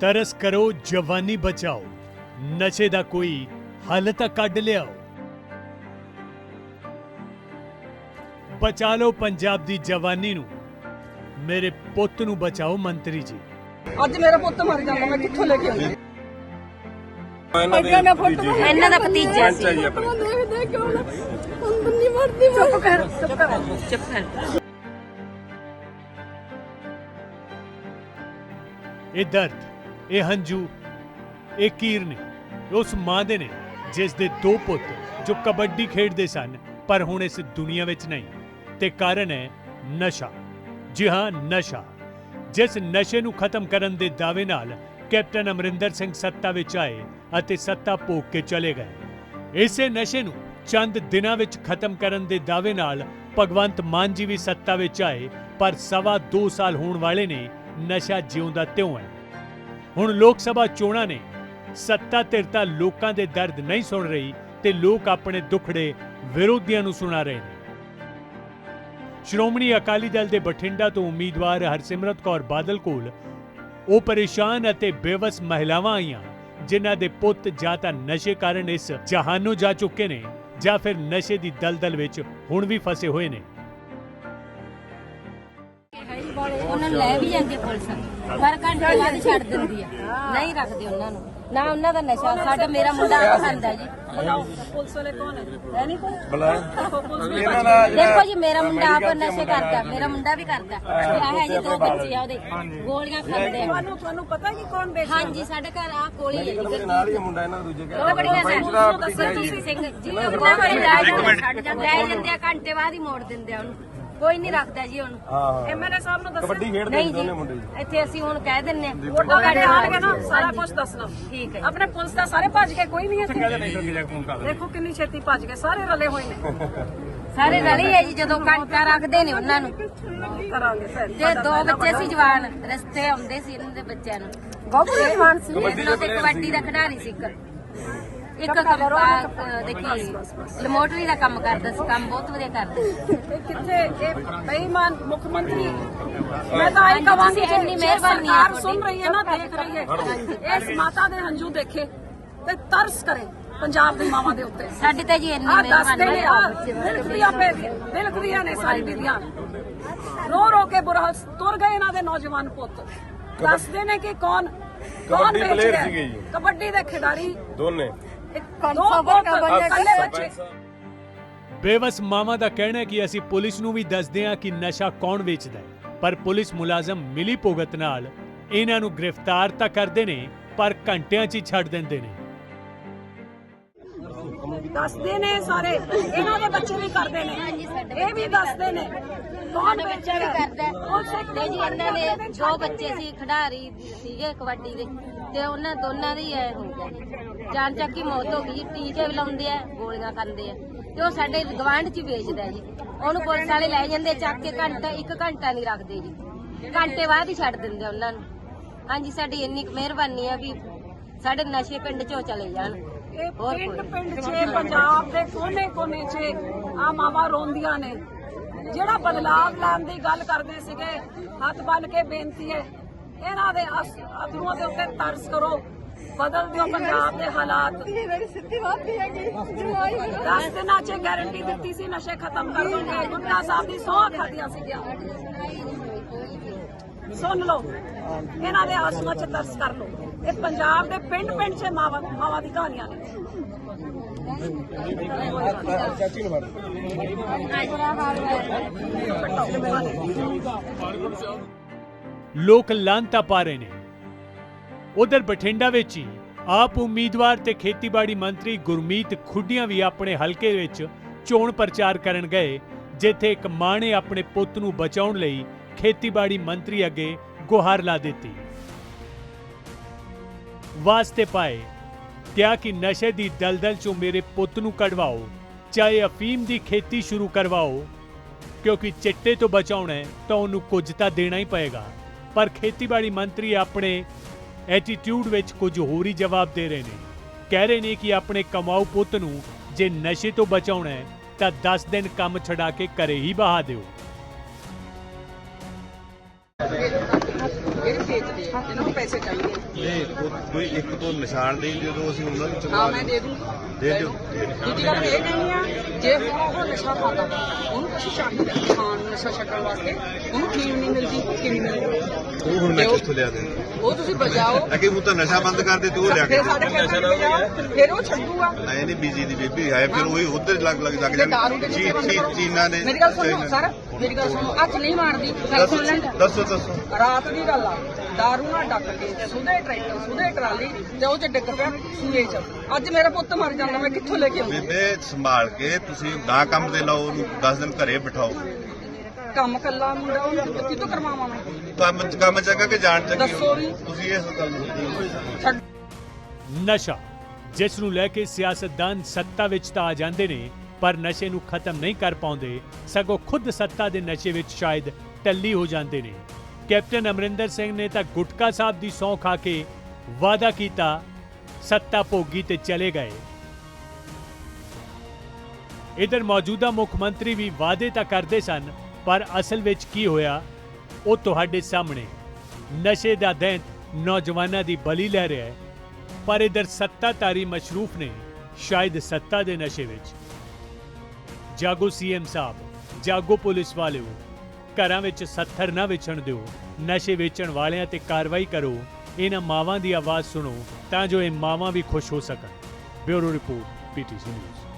ਤਰਸ ਕਰੋ ਜਵਾਨੀ ਬਚਾਓ। ਨਸ਼ੇ ਦਾ ਕੋਈ ਹੱਲ ਤਾਂ ਕੱਢ ਲਿਆਓ। ਬਚਾ ਲਓ ਪੰਜਾਬ ਦੀ ਜਵਾਨੀ ਨੂੰ। ਮੇਰੇ ਪੁੱਤ ਨੂੰ ਬਚਾਓ ਮੰਤਰੀ ਜੀ। ਅੱਜ ਮੇਰਾ ਪੁੱਤ ਮਰ ਜਾਂਦਾ ਮੈਂ ਕਿੱਥੋਂ ਲੈ ਕੇ ਆਉਂਦੀ? ਇਹਨਾਂ ਦੇ ਭਤੀਜੇ ਇਹਨਾਂ ਦਾ ਭਤੀਜਾ ਸੀ ਚਾਚਾ ਜੀ ਆਪਣੇ। ਦੇਖ ਦੇਖ ਕੇ ਹੁਣ ਅੰਦਰ ਨਹੀਂ ਮਰਦੀ ਚੁੱਪ ਕਰ ਚੁੱਪ ਕਰ। ਚੁੱਪ ਕਰ। ਇਹ ਦਰਦ ਇਹ ਹੰਝੂ, ਇਹ ਕੀਰ ਨੇ, ਉਸ ਮਾਂ ਦੇ ਨੇ ਜਿਸ ਦੇ ਦੋ ਪੁੱਤ ਜੋ ਕਬੱਡੀ ਖੇਡਦੇ ਸਨ, ਪਰ ਹੁਣ ਇਸ ਦੁਨੀਆ ਵਿੱਚ ਨਹੀਂ। ਤੇ ਕਾਰਨ ਹੈ ਨਸ਼ਾ। ਜੀ ਹਾਂ, ਨਸ਼ਾ। ਜਿਸ ਨਸ਼ੇ ਨੂੰ ਖਤਮ ਕਰਨ ਦੇ ਦਾਅਵੇ ਨਾਲ ਕੈਪਟਨ ਅਮਰਿੰਦਰ ਸਿੰਘ ਸੱਤਾ ਵਿੱਚ ਆਏ ਅਤੇ ਸੱਤਾ ਭੋਗ ਕੇ ਚਲੇ ਗਏ। ਇਸੇ ਨਸ਼ੇ ਨੂੰ ਚੰਦ ਦਿਨਾਂ ਵਿੱਚ ਖਤਮ ਕਰਨ ਦੇ ਦਾਅਵੇ ਨਾਲ ਭਗਵੰਤ ਮਾਨ ਜੀ ਵੀ ਸੱਤਾ ਵਿੱਚ ਆਏ, ਪਰ ਸਵਾ 2 ਸਾਲ ਹੋਣ ਵਾਲੇ ਨੇ ਨਸ਼ਾ ਜਿਉਂਦਾ ਤਿਉਂ ਹੈ। ਹੁਣ ਲੋਕ ਸਭਾ ਚੋਣਾਂ ਨੇ ਸੱਤਾ ਧਿਰ ਤਾਂ ਲੋਕਾਂ ਦੇ ਦਰਦ ਨਹੀਂ ਸੁਣ ਰਹੀ ਤੇ ਲੋਕ ਆਪਣੇ ਦੁੱਖੜੇ ਵਿਰੋਧੀਆਂ ਨੂੰ ਸੁਣਾ ਰਹੇ ਨੇ। ਸ਼੍ਰੋਮਣੀ ਅਕਾਲੀ ਦਲ ਦੇ ਬਠਿੰਡਾ ਤੋਂ ਉਮੀਦਵਾਰ ਹਰਸਿਮਰਤ ਕੌਰ ਬਾਦਲ ਕੋਲ ਉਹ ਪਰੇਸ਼ਾਨ ਅਤੇ ਬੇਵਸ ਮਹਿਲਾਵਾਂ ਆਈਆਂ, ਜਿਨ੍ਹਾਂ ਦੇ ਪੁੱਤ ਜਾਂ ਤਾਂ ਨਸ਼ੇ ਕਾਰਨ ਇਸ ਜਹਾਨੋਂ ਜਾ ਚੁੱਕੇ ਨੇ ਜਾਂ ਫਿਰ ਨਸ਼ੇ ਦੀ ਦਲਦਲ ਵਿੱਚ ਹੁਣ ਵੀ ਫਸੇ ਹੋਏ ਨੇ। ਨੂੰ ਲੈ ਵੀ ਜਾਂਦੀ ਆ ਪੁਲਿਸ। ਪਰ ਘੰਟੇ ਬਾਅਦ ਛੱਡ ਦਿੰਦੀ ਆ ਨਹੀਂ ਰੱਖਦੇ ਉਹਨਾਂ ਨੂੰ। ਨਾ ਉਹਨਾਂ ਦਾ ਨਸ਼ਾ ਸਾਡਾ ਮੇਰਾ ਮੁੰਡਾ ਖਾਂਦਾ ਜੀ। ਪੁਲਿਸ ਵਾਲੇ ਕੌਣ ਹੈ? ਨਹੀਂ ਕੋਈ? ਦੇਖੋ ਜੀ ਮੇਰਾ ਮੁੰਡਾ ਆਪ ਨਸ਼ੇ ਕਰਦਾ ਮੇਰਾ ਮੁੰਡਾ ਵੀ ਕਰਦਾ। ਆਹ ਹੈ ਜੀ ਦੋ ਬੱਚੇ ਆ ਉਹਦੇ। ਗੋਲੀਆਂ ਖਾਂਦੇ ਆ। ਤੁਹਾਨੂੰ ਤੁਹਾਨੂੰ ਪਤਾ ਕਿ ਕੌਣ ਵੇਚ ਹਾਂਜੀ ਸਾਡੇ ਘਰ ਆ ਗੋਲੀ। ਹੈ ਜੀ ਨਾਲ ਹੀ ਮੁੰਡਾ ਇਹਨਾਂ ਦਾ ਦੂਜੇ ਉਹ ਬੜੀਆਂ ਸਰ ਸਿੰਘ। ਜੀ ਉਹਨਾਂ ਜਾਂਦੇ ਲੈ ਜਾਂਦੇ ਆ ਘੰਟੇ ਬਾਅਦ ਹੀ ਮੋੜ ਦਿੰਦੇ ਆ ਉਹਨੂੰ। ਕੋਈ ਨਹੀਂ ਰੱਖਦਾ ਜੀ ਉਹਨੂੰ। ਹਾਂ। ਐਮਐਲਏ ਸਾਹਿਬ ਨੂੰ ਦੱਸੋ ਕਬੱਡੀ ਖੇਡਦੇ ਨਹੀਂ ਨੇ ਦੋਨੇ ਮੁੰਡੇ ਜੀ। ਜੀ ਇੱਥੇ ਅਸੀਂ ਹੁਣ ਕਹਿ ਦਿੰਨੇ ਆ ਵੋਟਾਂ ਲੈਣੇ ਆਣਗੇ ਨਾ ਸਾਰਾ ਕੁਝ ਦੱਸਣਾ। ਠੀਕ ਹੈ ਆਪਣੇ ਪੁਲਿਸ ਦਾ ਸਾਰੇ ਭੱਜ ਗਏ ਕੋਈ ਨਹੀਂ ਇੱਥੇ। ਦੇਖੋ ਕਿੰਨੀ ਛੇਤੀ ਭੱਜ ਗਏ ਸਾਰੇ ਰਲੇ ਹੋਏ ਨੇ। ਸਾਰੇ ਰਲੀ ਹੈ ਜੀ ਜਦੋਂ ਘੰਟਾ ਰੱਖਦੇ ਨੇ ਉਹਨਾਂ ਨੂੰ। ਕਰਾਂਗੇ ਤੇ ਦੋ ਬੱਚੇ ਸੀ ਜਵਾਨ ਰਸਤੇ ਆਉਂਦੇ ਸੀ ਇਹਨਾਂ ਦੇ ਬੱਚਿਆਂ ਨੂੰ। ਬਹੁਤ ਜਵਾਨ ਸੀ। ਇਹਨਾਂ ਦੇ ਕਬੱਡੀ ਦਾ ਖਿਡਾਰੀ ਸੀ ਇੱਕ। ਇੱਕ ਅਹ ਦੇਖੀ ਲਮੋਟਰੀ ਦਾ ਕੰਮ ਕਰਦਾ ਸੀ ਕੰਮ ਬਹੁਤ ਵਧੀਆ ਕਰਦਾ ਸੀ। ਇਹ ਕਿੱਥੇ ਇਹ ਬੇਈਮਾਨ ਮੁੱਖ ਮੰਤਰੀ। ਮੈਂ ਤਾਂ ਆਈ ਕਵਾਂਗੀ ਤੁਸੀਂ ਇੰਨੀ ਮਿਹਰਬਾਨੀ ਹੈ ਸਰਕਾਰ ਸੁਣ ਰਹੀ ਹੈ ਨਾ ਦੇਖ ਰਹੀ ਹੈ। ਇਸ ਮਾਤਾ ਦੇ ਹੰਝੂ ਦੇਖੇ ਤੇ ਤਰਸ ਕਰੇ ਪੰਜਾਬ ਦੀ ਮਾਵਾਂ ਦੇ ਉੱਤੇ। ਸਾਡੀ ਤਾਂ ਜੀ ਇੰਨੀ ਆ ਦੱਸਦੇ ਮਿਹਰਬਾਨੀ ਨੇ ਆ। ਦਿਲਖਦੀਆਂ ਪੇ ਦਿਲਖਦੀਆਂ ਨੇ ਸਾਰੀ ਬੀਬੀਆਂ। ਰੋ ਰੋ ਕੇ ਬੁਰਾ ਤੁਰ ਗਏ ਇਹਨਾਂ ਦੇ ਨੌਜਵਾਨ ਪੁੱਤ। ਦੱਸਦੇ ਨੇ ਕਿ ਕੌਣ ਕੌਣ ਕਬੱਡੀ ਵੇਚ ਰਿਹਾ ਦੇ ਖਿਡਾਰੀ। ਦੋਨੇ। ਬੇਵਸ ਮਾਵਾਂ ਦਾ ਕਹਿਣਾ ਹੈ ਕਿ ਅਸੀਂ ਪੁਲਿਸ ਨੂੰ ਵੀ ਦੱਸਦੇ ਹਾਂ ਕਿ ਨਸ਼ਾ ਕੌਣ ਵੇਚਦਾ ਹੈ। ਪਰ ਪੁਲਿਸ ਮੁਲਾਜ਼ਮ ਮਿਲੀ ਭੁਗਤ ਨਾਲ ਇਹਨਾਂ ਨੂੰ ਗ੍ਰਿਫਤਾਰ ਤਾਂ ਕਰਦੇ ਨੇ ਪਰ ਘੰਟਿਆਂ 'ਚ ਹੀ ਛੱਡ ਦਿੰਦੇ ਨੇ। ਦੱਸਦੇ ਨੇ ਸਾਰੇ ਇਹਨਾਂ ਦੇ ਬੱਚੇ ਵੀ ਕਰਦੇ ਨੇ। ਇਹ ਵੀ ਦੱਸਦੇ ਨੇ। ਕੌਣ ਬੱਚਾ ਵੀ ਕਰਦਾ ਹੈ। ਤੇ ਜੀ ਇਹਨਾਂ ਦੇ ਦੋ ਬੱਚੇ ਸੀ ਖਿਡਾਰੀ ਸੀਗੇ ਕਬੱਡੀ ਦੇ। ਤੇ ਉਹਨਾਂ ਦੋਨਾਂ ਦੀ ਐ ਹੋ ਗਿਆ ਜੀ ਜਾਨ ਚੱਕ ਦੀ ਮੌਤ ਹੋ ਗਈ ਜੀ ਟੀਕੇ ਵੀ ਲਾਉਂਦੇ ਆ ਗੋਲੀਆਂ ਖਾਂਦੇ ਆ। ਤੇ ਉਹ ਸਾਡੇ ਗਵਾਂਢ ਚ ਵੇਚਦਾ ਜੀ। ਉਹਨੂੰ ਪੁਲਿਸ ਵਾਲੇ ਲੈ ਜਾਂਦੇ ਚੱਕ ਕੇ ਘੰਟਾ ਇੱਕ ਘੰਟਾ ਨਹੀਂ ਰੱਖਦੇ ਜੀ। ਘੰਟੇ ਬਾਅਦ ਹੀ ਛੱਡ ਦਿੰਦੇ ਉਹਨਾਂ ਨੂੰ। ਹਾਂਜੀ ਸਾਡੀ ਇੰਨੀ ਕੁ ਮਿਹਰਬਾਨੀ ਆ ਵੀ ਸਾਡੇ ਨਸ਼ੇ ਪਿੰਡ ਚੋਂ ਚਲੇ ਜਾਣ। ਪਿੰਡ। ਪਿੰਡ 'ਚ ਪੰਜਾਬ ਦੇ ਕੋਨੇ ਕੋਨੇ 'ਚ ਆ ਮਾਵਾਂ ਰੋਂਦੀਆਂ ਨੇ। ਜਿਹੜਾ ਬਦਲਾਵ ਲੈਣ ਦੀ ਗੱਲ ਕਰਦੇ ਸੀਗੇ ਹੱਥ ਬੰਨ ਕੇ ਬੇਨਤੀ ਹੈ ਇਹਨਾਂ ਦੇ ਅਥਰੂਆਂ ਦੇ ਉੱਤੇ ਤਰਸ ਕਰੋ। ਬਦਲ ਦਿਓ ਪੰਜਾਬ ਦੇ ਹਾਲਾਤ। ਮੇਰੀ ਸਿੱਧੀ ਬਾਤ ਹੈਗੀ 10 ਦਿਨਾਂ 'ਚ ਗਾਰੰਟੀ ਦਿੱਤੀ ਸੀ, ਨਸ਼ੇ ਖਤਮ ਕਰ ਦੋਗੇ। ਗੁੱਟਾ ਸਾਹਿਬ ਦੀ ਸੌਂ ਖਾਦੀਆਂ ਸੀਗੀਆਂ। ਸੁਣ ਲਓ। ਇਹਨਾਂ ਦੇ ਆਸੂਆਂ 'ਚ ਤਰਸ ਕਰ ਲਓ। ਇਹ ਪੰਜਾਬ ਦੇ ਪਿੰਡ ਪਿੰਡ 'ਚ ਮਾਵਾਂ ਮਾਵਾਂ ਦੀ ਕਹਾਣੀਆਂ ਨੇ। ਚਾਚੀ ਨੂੰ ਫੜ ਲੋਕ ਲਾਂਤਾ ਪਾ ਰਹੇ ਨੇ। ਉਧਰ ਬਠਿੰਡਾ ਵਿੱਚ ਹੀ ਆਪ ਉਮੀਦਵਾਰ ਤੇ ਖੇਤੀਬਾੜੀ ਮੰਤਰੀ ਗੁਰਮੀਤ ਖੁੱਡੀਆਂ ਵੀ ਆਪਣੇ ਹਲਕੇ ਵਿੱਚ ਚੋਣ ਪ੍ਰਚਾਰ ਕਰਨ ਗਏ, ਜਿੱਥੇ ਇੱਕ ਮਾਂ ਨੇ ਆਪਣੇ ਪੁੱਤ ਨੂੰ ਬਚਾਉਣ ਲਈ ਖੇਤੀਬਾੜੀ ਮੰਤਰੀ ਅੱਗੇ ਗੁਹਾਰ ਲਾ ਦਿੱਤੀ। ਵਾਸਤੇ ਪਾਏ, ਕਿਹਾ ਕਿ ਨਸ਼ੇ ਦੀ ਦਲਦਲ ਚੋਂ ਮੇਰੇ ਪੁੱਤ ਨੂੰ ਕਢਵਾਓ, ਚਾਹੇ ਅਫੀਮ ਦੀ ਖੇਤੀ ਸ਼ੁਰੂ ਕਰਵਾਓ, ਕਿਉਂਕਿ ਚਿੱਟੇ ਤੋਂ ਬਚਾਉਣਾ ਹੈ ਤਾਂ ਉਹਨੂੰ ਕੁਝ ਤਾਂ ਦੇਣਾ ਹੀ ਪਏਗਾ। ਪਰ ਖੇਤੀਬਾੜੀ ਮੰਤਰੀ ਆਪਣੇ ਐਟੀਟਿਊਡ ਵਿੱਚ ਕੁਝ ਹੋਰ ਹੀ ਜਵਾਬ ਦੇ ਰਹੇ ਨੇ। ਕਹਿ ਰਹੇ ਨੇ ਕਿ ਆਪਣੇ ਕਮਾਊ ਪੁੱਤ ਨੂੰ ਜੇ ਨਸ਼ੇ ਤੋਂ ਬਚਾਉਣਾ ਹੈ, ਤਾਂ 10 ਦਿਨ ਕੰਮ ਛਡਾ ਕੇ ਘਰੇ ਹੀ ਬਹਾ ਦਿਓ। ਇਹਨਾਂ ਨੂੰ ਪੈਸੇ ਚਾਹੀਦੇ। ਇਹ ਉਹ ਕੋਈ ਇੱਕ ਤੋਂ ਨਿਸ਼ਾਨ ਦੇ ਜਦੋਂ ਅਸੀਂ ਉਹਨਾਂ ਨੂੰ ਹਾਂ ਚੁਕਾ ਮੈਂ ਦੇ ਦੂੰਗੀ। ਦੇ ਦਿਓ। ਦੂਜੀ ਗੱਲ ਇਹ ਕਹਿੰਦੀ ਆ ਜੇ ਹੁਣ ਉਹ ਨਸ਼ਾ ਖਾਦਾ ਉਹਨੂੰ ਕੁਛ ਚਾਹੀਦਾ ਖਾਣ ਨੂੰ ਨਸ਼ਾ ਛੱਡਣ ਵਾਸਤੇ। ਉਹਨੂੰ ਫੀਮ ਨਹੀਂ ਮਿਲਦੀ ਕਿੰਨੀ ਮਿਲਦੀ। ਉਹ ਹੁਣ ਮੈਂ ਕਿੱਥੋਂ ਲਿਆ ਦੇ ਉਹ ਤੁਸੀਂ ਬਜਾਓ ਅਗੇ ਉਹ ਤਾਂ ਨਸ਼ਾ ਬੰਦ ਕਰ ਦੇ ਤੂੰ ਉਹ ਲਿਆ ਕੇ ਫਿਰ ਸਾਡੇ ਪੈਸੇ ਬਜਾਓ ਫਿਰ ਉਹ ਛੱਡੂਗਾ। ਆਏ ਨਹੀਂ ਬੀਜੀ ਦੀ ਬੇਬੀ ਹੈ ਫਿਰ ਉਹੀ ਉਧਰ ਲੱਗ ਲੱਗ ਲੱਗ ਜੇ ਦਾਰੂ ਦੇ ਚੀ- ਵਿੱਚ ਬੰਦ ਚੀ- ਕਰੋ। ਚੀਨਾ ਨੇ ਮੇਰੀ ਗੱਲ ਸੁਣੋ ਸਰ। ਮੇਰੀ ਗੱਲ ਸੁਣੋ ਹੱਥ ਨਹੀਂ ਮਾਰਦੀ ਗੱਲ ਸੁਣ ਲੈਣ ਦੱਸੋ ਦੱਸੋ। ਰਾਤ ਦੀ ਗੱਲ ਆ। ਦਾਰੂ ਨਾਲ ਡੱਕ ਕੇ ਸੁਦੇ ਟਰੈਕਟਰ ਸੁਦੇ ਟਰਾਲੀ ਤੇ ਉਹ ਚ ਡਿੱਗ ਪਿਆ ਸੂਏ ਚ ਅੱਜ ਮੇਰਾ ਪੁੱਤ ਮਰ ਜਾਂਦਾ ਮੈਂ ਕਿੱਥੋਂ ਲੈ ਕੇ ਆਊਂ? ਬੇਬੇ ਸੰਭਾਲ ਕੇ ਤੁਸੀਂ ਨਾ ਕੰਮ ਤੇ ਲਾਓ ਉਹਨੂੰ 10 ਦਿਨ ਘਰੇ ਬਿਠਾਓ ਕੰਮ ਕੱਲਾ ਮੁੰਡਾ ਉਹ ਕਿਤੋਂ ਕਰਵਾਵਾਂ ਮੈਂ ਕੰਮ ਕੰਮ ਚੰਗਾ ਕਿ ਜਾਣ ਚੰਗੀ ਦੱਸੋ ਵੀ। ਤੁਸੀਂ ਇਸ ਗੱਲ ਨੂੰ ਛੱਡ ਨਸ਼ਾ ਜਿਸ ਨੂੰ ਲੈ ਕੇ ਸਿਆਸਤਦਾਨ ਸੱਤਾ ਵਿੱਚ ਤਾਂ ਆ ਜਾਂਦੇ ਨੇ ਪਰ ਨਸ਼ੇ ਨੂੰ ਖਤਮ ਨਹੀਂ ਕਰ ਪਾਉਂਦੇ ਸਗੋਂ ਖੁਦ ਸੱਤਾ ਦੇ ਨਸ਼ੇ ਵਿੱਚ ਸ਼ਾਇਦ ਟੱਲੀ ਹੋ ਜਾਂਦੇ ਨੇ ਕੈਪਟਨ ਅਮਰਿੰਦਰ ਸਿੰਘ ਨੇ ਤਾਂ ਗੁਟਕਾ ਸਾਹਿਬ ਦੀ ਸੌਂ ਖਾ ਕੇ ਵਾਅਦਾ ਕੀਤਾ, ਸੱਤਾ ਭੋਗੀ ਤੇ ਚਲੇ ਗਏ। ਇਧਰ ਮੌਜੂਦਾ ਮੁੱਖ ਮੰਤਰੀ ਵੀ ਵਾਅਦੇ ਤਾਂ ਕਰਦੇ ਸਨ, ਪਰ ਅਸਲ ਵਿੱਚ ਕੀ ਹੋਇਆ, ਉਹ ਤੁਹਾਡੇ ਸਾਹਮਣੇ। ਨਸ਼ੇ ਦਾ ਦੈਂਤ ਨੌਜਵਾਨਾਂ ਦੀ ਬਲੀ ਲੈ ਰਿਹਾ ਹੈ, ਪਰ ਇਧਰ ਸੱਤਾਧਾਰੀ ਮਸ਼ਰੂਫ ਨੇ ਸ਼ਾਇਦ ਸੱਤਾ ਦੇ ਨਸ਼ੇ ਵਿੱਚ। ਜਾਗੋ ਸੀਐਮ ਸਾਹਿਬ, ਜਾਗੋ ਪੁਲਿਸ ਵਾਲਿਓ। ਘਰਾਂ ਵਿੱਚ ਸੱਥਰ ਨਾ ਵੇਚਣ ਦਿਓ, ਨਸ਼ੇ ਵੇਚਣ ਵਾਲਿਆਂ ਤੇ ਕਾਰਵਾਈ ਕਰੋ, ਇਹਨਾਂ ਮਾਵਾਂ ਦੀ ਆਵਾਜ਼ ਸੁਣੋ, ਤਾਂ ਜੋ ਇਹ ਮਾਵਾਂ ਵੀ ਖੁਸ਼ ਹੋ ਸਕਣ। Bureau report PTC news.